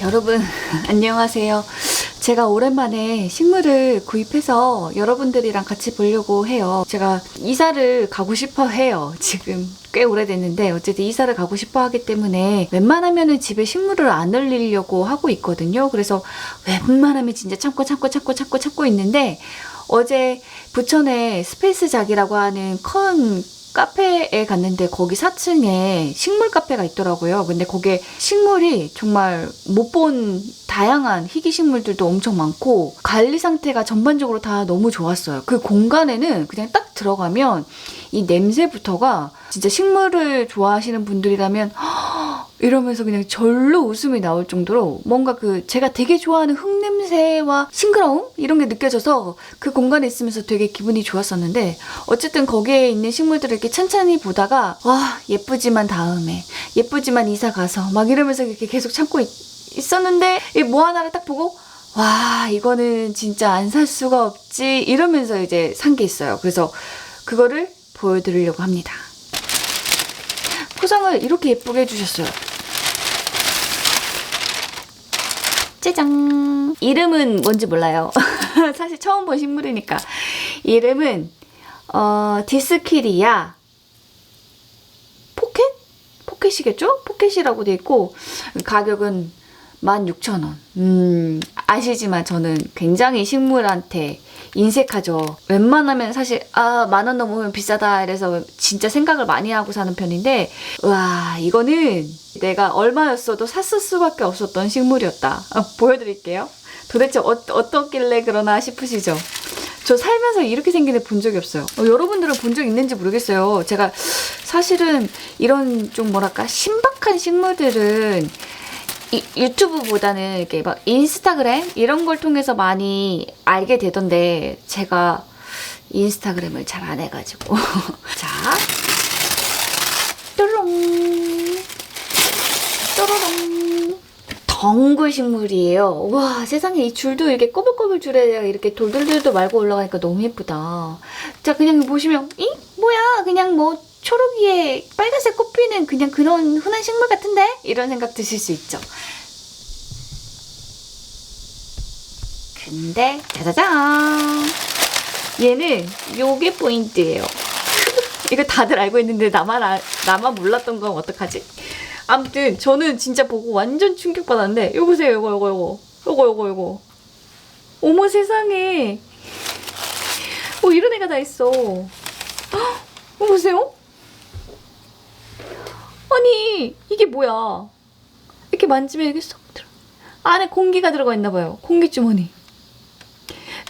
여러분 안녕하세요. 제가 오랜만에 식물을 구입해서 여러분들이랑 같이 보려고 해요. 제가 이사를 가고 싶어 해요. 지금 꽤 오래됐는데 어쨌든 이사를 가고 싶어 하기 때문에 웬만하면은 집에 식물을 안 올리려고 하고 있거든요. 그래서 웬만하면 진짜 참고 참고 참고 참고 참고 있는데 어제 부천에 스페이스 작이라고 하는 큰 카페에 갔는데 거기 4층에 식물 카페가 있더라고요. 근데 거기에 식물이 정말 못 본 다양한 희귀 식물들도 엄청 많고 관리 상태가 전반적으로 다 너무 좋았어요. 그 공간에는 그냥 딱 들어가면 이 냄새부터가 진짜 식물을 좋아하시는 분들이라면 이러면서 그냥 절로 웃음이 나올 정도로 뭔가 그 제가 되게 좋아하는 흙냄새와 싱그러움 이런 게 느껴져서 그 공간에 있으면서 되게 기분이 좋았었는데 어쨌든 거기에 있는 식물들을 이렇게 찬찬히 보다가 와 예쁘지만 다음에 예쁘지만 이사 가서 막 이러면서 이렇게 계속 참고 있, 있었는데 이뭐 하나를 딱 보고 와 이거는 진짜 안 살 수가 없지 이러면서 이제 산 게 있어요. 그래서 그거를 보여드리려고 합니다. 포장을 이렇게 예쁘게 해주셨어요. 짜잔. 이름은 뭔지 몰라요. 사실 처음 본 식물이니까. 이름은 어, 디스키리아 포켓? 포켓이겠죠? 포켓이라고 돼 있고 가격은 16,000원. 음, 아시지만 저는 굉장히 식물한테 인색하죠. 웬만하면 사실 아, 만 원 넘으면 비싸다 이래서 진짜 생각을 많이 하고 사는 편인데 와, 이거는 내가 얼마였어도 샀을 수밖에 없었던 식물이었다. 아, 보여드릴게요. 도대체 어, 어떻길래 그러나 싶으시죠? 저 살면서 이렇게 생긴 애 본 적이 없어요. 어, 여러분들은 본 적 있는지 모르겠어요. 제가 사실은 이런 좀 뭐랄까 신박한 식물들은 이, 유튜브보다는 이렇게 막 인스타그램 이런 걸 통해서 많이 알게 되던데 제가 인스타그램을 잘 안 해가지고. 자. 뾰롱 뾰로롱 덩굴 식물이에요. 와 세상에 이 줄도 이렇게 꼬불꼬불 줄에 이렇게 돌돌돌도 말고 올라가니까 너무 예쁘다. 자 그냥 보시면 이 뭐야? 그냥 뭐 초록이에 빨간색 꽃 피는 그냥 그런 흔한 식물 같은데? 이런 생각 드실 수 있죠. 근데 짜자잔! 얘는 요게 포인트예요. 이거 다들 알고 있는데 나만 알, 나만 몰랐던 건 어떡하지? 아무튼 저는 진짜 보고 완전 충격받았는데 이거 보세요 이거 이거 이거. 이거 이거 이거. 어머 세상에! 어 이런 애가 다 있어. 헉, 어 보세요 아니 이게 뭐야 이렇게 만지면 이게 쏙 들어 안에 공기가 들어가 있나 봐요 공기 주머니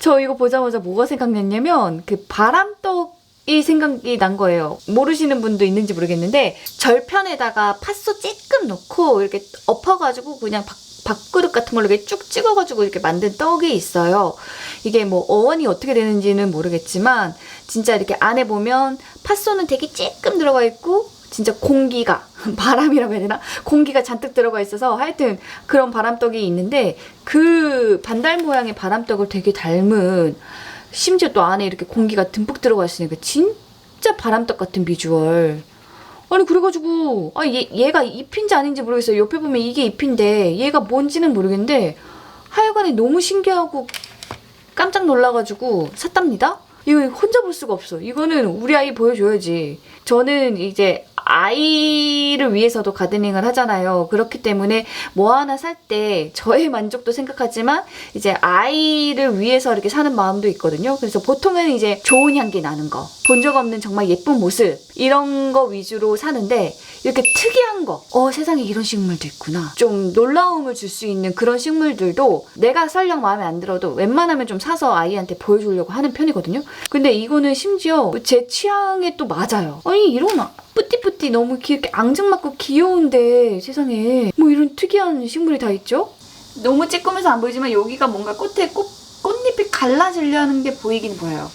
저 이거 보자마자 뭐가 생각났냐면 그 바람떡 이 생각이 난 거예요. 모르시는 분도 있는지 모르겠는데 절편에다가 팥소 찔끔 넣고 이렇게 엎어가지고 그냥 밥, 밥그릇 같은 걸로 이렇게 쭉 찍어가지고 이렇게 만든 떡이 있어요. 이게 뭐 어원이 어떻게 되는지는 모르겠지만 진짜 이렇게 안에 보면 팥소는 되게 찔끔 들어가 있고 진짜 공기가 바람이라고 해야 되나? 공기가 잔뜩 들어가 있어서 하여튼 그런 바람떡이 있는데 그 반달 모양의 바람떡을 되게 닮은 심지어 또 안에 이렇게 공기가 듬뿍 들어가 있으니까 진짜 바람떡 같은 비주얼. 아니 그래가지고 아 얘, 얘가 잎인지 아닌지 모르겠어요. 옆에 보면 이게 잎인데 얘가 뭔지는 모르겠는데 하여간에 너무 신기하고 깜짝 놀라가지고 샀답니다. 이거 혼자 볼 수가 없어. 이거는 우리 아이 보여줘야지. 저는 이제 아이를 위해서도 가드닝을 하잖아요. 그렇기 때문에 뭐 하나 살 때 저의 만족도 생각하지만 이제 아이를 위해서 이렇게 사는 마음도 있거든요. 그래서 보통은 이제 좋은 향기 나는 거, 본 적 없는 정말 예쁜 모습 이런 거 위주로 사는데 이렇게 특이한 거, 어 세상에 이런 식물도 있구나. 좀 놀라움을 줄 수 있는 그런 식물들도 내가 살령 마음에 안 들어도 웬만하면 좀 사서 아이한테 보여주려고 하는 편이거든요. 근데 이거는 심지어 제 취향에 또 맞아요. 아니 이런 아- 뿌띠뿌띠 너무 이렇게 앙증맞고 귀여운데 세상에 뭐 이런 특이한 식물이 다 있죠? 너무 쬐끔해서 안 보이지만 여기가 뭔가 꽃에 꽃, 꽃잎이 갈라지려는 게 보이긴 보여요.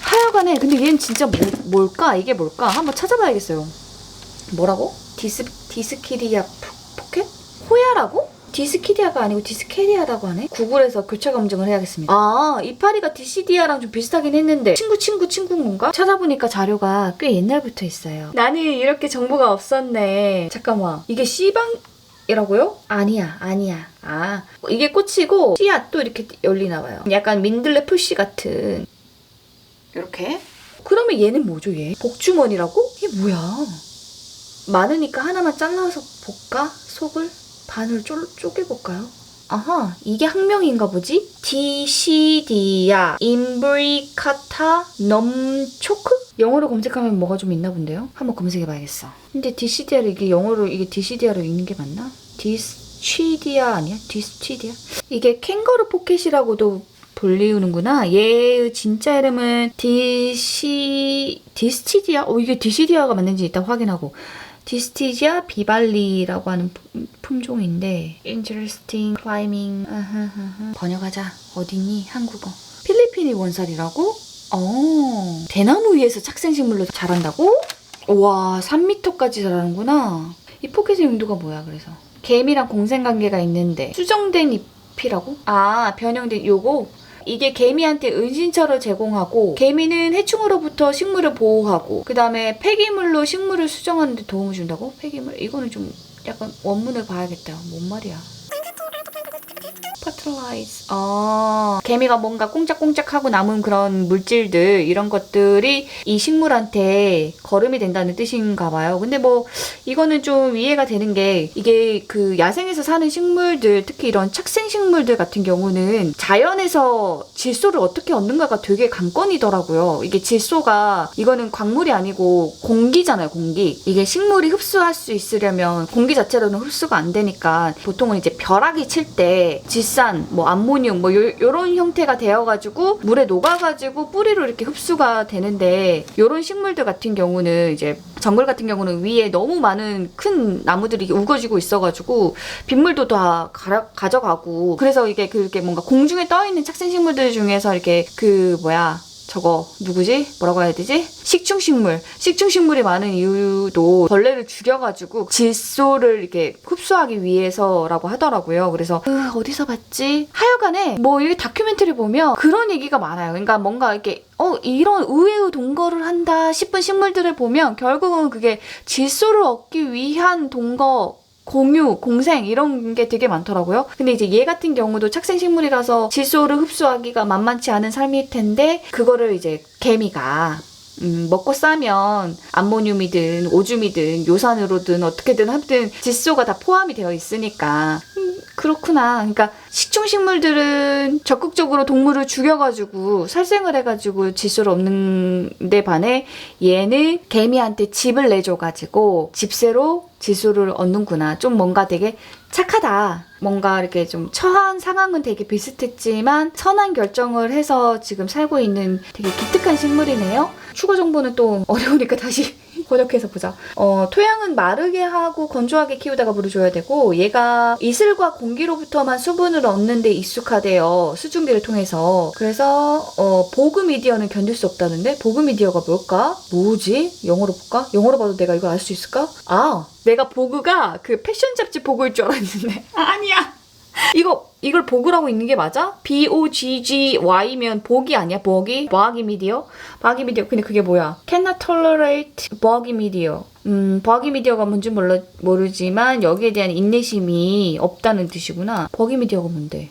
하여간에 근데 얘는 진짜 뭐, 뭘까? 이게 뭘까? 한번 찾아봐야겠어요. 뭐라고? 디스, 디스키리아 포- 포켓? 호야라고? 디스키디아가 아니고 디스케리아라고 하네? 구글에서 교차 검증을 해야겠습니다. 아, 이파리가 디시디아랑 좀 비슷하긴 했는데 친구 친구 친구인 건가? 찾아보니까 자료가 꽤 옛날부터 있어요. 나는 이렇게 정보가 없었네. 잠깐만. 이게 씨방 꽃이라고요? 아니야, 아니야. 아, 이게 꽃이고 씨앗도 이렇게 열리나 봐요. 약간 민들레 푸시 같은. 이렇게. 그러면 얘는 뭐죠, 얘? 복주머니라고? 이게 뭐야? 많으니까 하나만 잘라서 볼까? 속을 반을 쪼, 쪼개볼까요? 아하, 이게 학명인가 보지? 디시디아 임브리카타 넘초크? 영어로 검색하면 뭐가 좀 있나 본데요? 한번 검색해봐야겠어. 근데 디시디아를 이게 영어로 이게 디시디아로 읽는 게 맞나? 디스취디아 아니야? 디스취디아? 이게 캥거루 포켓이라고도 불리우는구나. 얘의 진짜 이름은 디시 디스티디아. 어 이게 디시디아가 맞는지 일단 확인하고. 디스티지아 비발리라고 하는 품- 품종인데 interesting climbing. 번역하자 어디니 한국어 필리핀이 원살이라고? 어 대나무 위에서 착생식물로 자란다고? 우와 3m까지 자라는구나 이 포켓의 용도가 뭐야 그래서 개미랑 공생관계가 있는데 수정된 잎이라고? 아 변형된 요거 이게 개미한테 은신처를 제공하고 개미는 해충으로부터 식물을 보호하고 그 다음에 폐기물로 식물을 수정하는 데 도움을 준다고? 폐기물? 이거는 좀 약간 원문을 봐야겠다. 뭔 말이야? Fertilize. 아, 개미가 뭔가 꽁짝꽁짝하고 남은 그런 물질들 이런 것들이 이 식물한테 거름이 된다는 뜻인가 봐요. 근데 뭐 이거는 좀 이해가 되는 게 이게 그 야생에서 사는 식물들 특히 이런 착생 식물들 같은 경우는 자연에서 질소를 어떻게 얻는가가 되게 관건이더라고요. 이게 질소가 이거는 광물이 아니고 공기잖아요, 공기. 이게 식물이 흡수할 수 있으려면 공기 자체로는 흡수가 안 되니까 보통은 이제 벼락이 칠 때 질 산, 뭐 암모늄 뭐 요, 요런 형태가 되어가지고 물에 녹아가지고 뿌리로 이렇게 흡수가 되는데 요런 식물들 같은 경우는 이제 정글 같은 경우는 위에 너무 많은 큰 나무들이 우거지고 있어가지고 빗물도 다 가라- 가져가고 그래서 이게 그렇게 뭔가 공중에 떠 있는 착생 식물들 중에서 이렇게 그 뭐야 저거 누구지? 뭐라고 해야 되지? 식충식물. 식충식물이 많은 이유도 벌레를 죽여가지고 질소를 이렇게 흡수하기 위해서라고 하더라고요. 그래서 으, 어디서 봤지? 하여간에 뭐 이게 다큐멘터리 보면 그런 얘기가 많아요. 그러니까 뭔가 이렇게 어 이런 의외의 동거를 한다 싶은 식물들을 보면 결국은 그게 질소를 얻기 위한 동거 공유, 공생 이런 게 되게 많더라고요. 근데 이제 얘 같은 경우도 착생식물이라서 질소를 흡수하기가 만만치 않은 삶일 텐데 그거를 이제 개미가 음, 먹고 싸면 암모늄이든 오줌이든 요산으로든 어떻게든 하여튼 질소가 다 포함이 되어 있으니까 음, 그렇구나. 그러니까 식충식물들은 적극적으로 동물을 죽여가지고 살생을 해가지고 질소를 얻는 데 반해 얘는 개미한테 집을 내줘가지고 집세로 질소를 얻는구나. 좀 뭔가 되게 착하다. 뭔가 이렇게 좀 처한 상황은 되게 비슷했지만 선한 결정을 해서 지금 살고 있는 되게 기특한 식물이네요. 추가 정보는 또 어려우니까 다시 번역해서 보자. 어, 토양은 마르게 하고 건조하게 키우다가 물을 줘야 되고 얘가 이슬과 공기로부터만 수분을 얻는 데 익숙하대요. 수증기를 통해서. 그래서 어, 보그 미디어는 견딜 수 없다는데 보그 미디어가 뭘까? 뭐지? 영어로 볼까? 영어로 봐도 내가 이걸 알 수 있을까? 아, 내가 보그가 그 패션 잡지 보그일 줄 알았는데 아니야. 이거 이걸 보그라고 읽는 게 맞아? B O G G Y면 보기 아니야? 보기? 버기 미디어? 버기 미디어. 근데 그게 뭐야? Cannot tolerate 버기 미디어. 음, 버기 미디어가 뭔지 몰라, 모르지만 여기에 대한 인내심이 없다는 뜻이구나. 버기 미디어가 뭔데?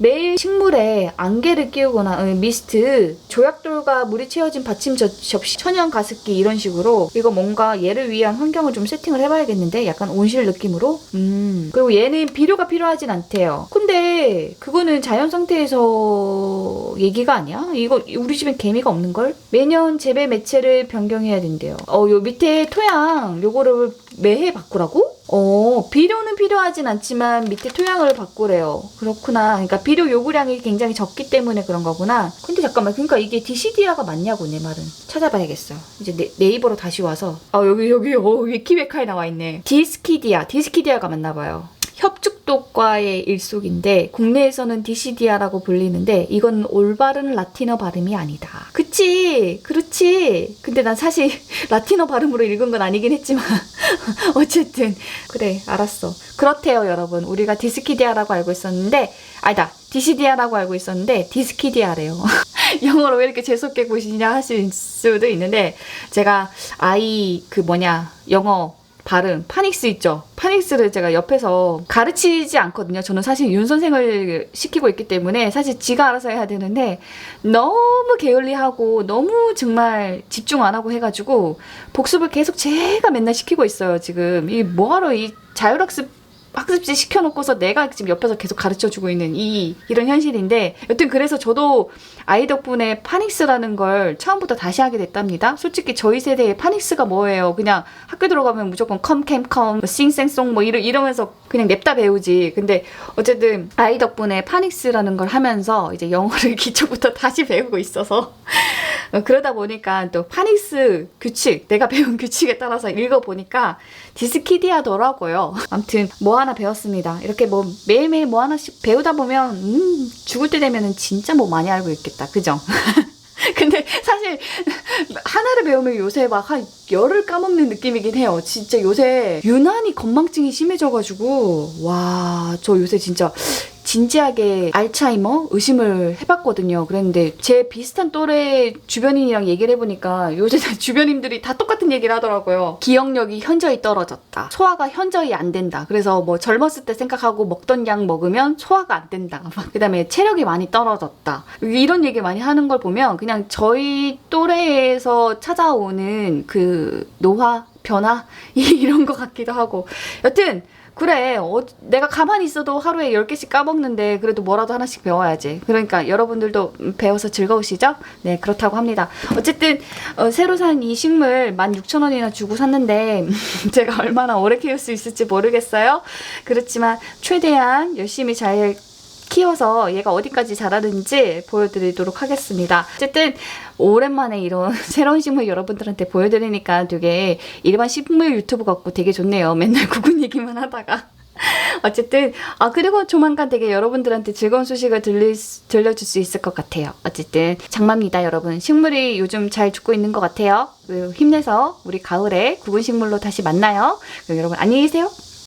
매일 식물에 안개를 끼우거나 어, 미스트, 조약돌과 물이 채워진 받침 저- 접시, 천연 가습기 이런 식으로 이거 뭔가 얘를 위한 환경을 좀 세팅을 해봐야겠는데 약간 온실 느낌으로 음 그리고 얘는 비료가 필요하진 않대요 근데 그거는 자연 상태에서 얘기가 아니야? 이거 우리 집엔 개미가 없는 걸? 매년 재배 매체를 변경해야 된대요 어요 밑에 토양 요거를 매해 바꾸라고? 어, 비료는 필요하진 않지만 밑에 토양을 바꾸래요. 그렇구나. 그러니까 비료 요구량이 굉장히 적기 때문에 그런 거구나. 근데 잠깐만, 그러니까 이게 디시디아가 맞냐고 내 말은. 찾아봐야겠어. 이제 네, 네이버로 다시 와서. 아 여기 여기 어, 위키백화에 나와 있네. 디스키디아, 디스키디아가 맞나 봐요. 협 죽독과의 일속인데 국내에서는 디시디아라고 불리는데 이건 올바른 라틴어 발음이 아니다. 그치, 그렇지. 근데 난 사실 라틴어 발음으로 읽은 건 아니긴 했지만 어쨌든 그래 알았어. 그렇대요 여러분. 우리가 디스키디아라고 알고 있었는데 아니다 디시디아라고 알고 있었는데 디스키디아래요. 영어로 왜 이렇게 재수없게 보시냐 하실 수도 있는데 제가 아이 그 뭐냐 영어 발음 파닉스 있죠? 파닉스를 제가 옆에서 가르치지 않거든요. 저는 사실 윤 선생을 시키고 있기 때문에 사실 지가 알아서 해야 되는데 너무 게을리하고 너무 정말 집중 안 하고 해가지고 복습을 계속 제가 맨날 시키고 있어요 지금. 이 뭐하러 이 자율학습 학습지 시켜놓고서 내가 지금 옆에서 계속 가르쳐주고 있는 이 이런 현실인데 여튼 그래서 저도 아이 덕분에 파닉스라는 걸 처음부터 다시 하게 됐답니다. 솔직히 저희 세대의 파닉스가 뭐예요? 그냥 학교 들어가면 무조건 컴캠컴 싱생송 뭐 이러, 이러면서 그냥 냅다 배우지. 근데 어쨌든 아이 덕분에 파닉스라는 걸 하면서 이제 영어를 기초부터 다시 배우고 있어서 어, 그러다 보니까 또 파닉스 규칙, 내가 배운 규칙에 따라서 읽어보니까 디스키디하더라고요. 아무튼 뭐 하나 배웠습니다. 이렇게 뭐 매일매일 뭐 하나씩 배우다 보면 음, 죽을 때 되면은 진짜 뭐 많이 알고 있겠다. 그죠? 근데 사실 하나를 배우면 요새 막 한 열을 까먹는 느낌이긴 해요. 진짜 요새 유난히 건망증이 심해져가지고 와 저 요새 진짜 진지하게 알츠하이머 의심을 해봤거든요. 그랬는데 제 비슷한 또래 주변인이랑 얘기를 해보니까 요새 주변인들이 다 똑같은 얘기를 하더라고요. 기억력이 현저히 떨어졌다. 소화가 현저히 안 된다. 그래서 뭐 젊었을 때 생각하고 먹던 약 먹으면 소화가 안 된다. 그 다음에 체력이 많이 떨어졌다. 이런 얘기 많이 하는 걸 보면 그냥 저희 또래에서 찾아오는 그 노화, 변화? 이런 것 같기도 하고. 여튼 그래. 어, 내가 가만히 있어도 하루에 10개씩 까먹는데 그래도 뭐라도 하나씩 배워야지. 그러니까 여러분들도 배워서 즐거우시죠? 네 그렇다고 합니다. 어쨌든 어, 새로 산 이 식물 16,000원이나 주고 샀는데 제가 얼마나 오래 키울 수 있을지 모르겠어요. 그렇지만 최대한 열심히 잘 키워서 얘가 어디까지 자라는지 보여드리도록 하겠습니다. 어쨌든 오랜만에 이런 새로운 식물 여러분들한테 보여드리니까 되게 일반 식물 유튜브 같고 되게 좋네요. 맨날 구근 얘기만 하다가. 어쨌든 아 그리고 조만간 되게 여러분들한테 즐거운 소식을 들릴, 수- 들려줄 수 있을 것 같아요. 어쨌든 장마입니다, 여러분. 식물이 요즘 잘 죽고 있는 것 같아요. 힘내서 우리 가을에 구근 식물로 다시 만나요. 여러분 안녕히 계세요.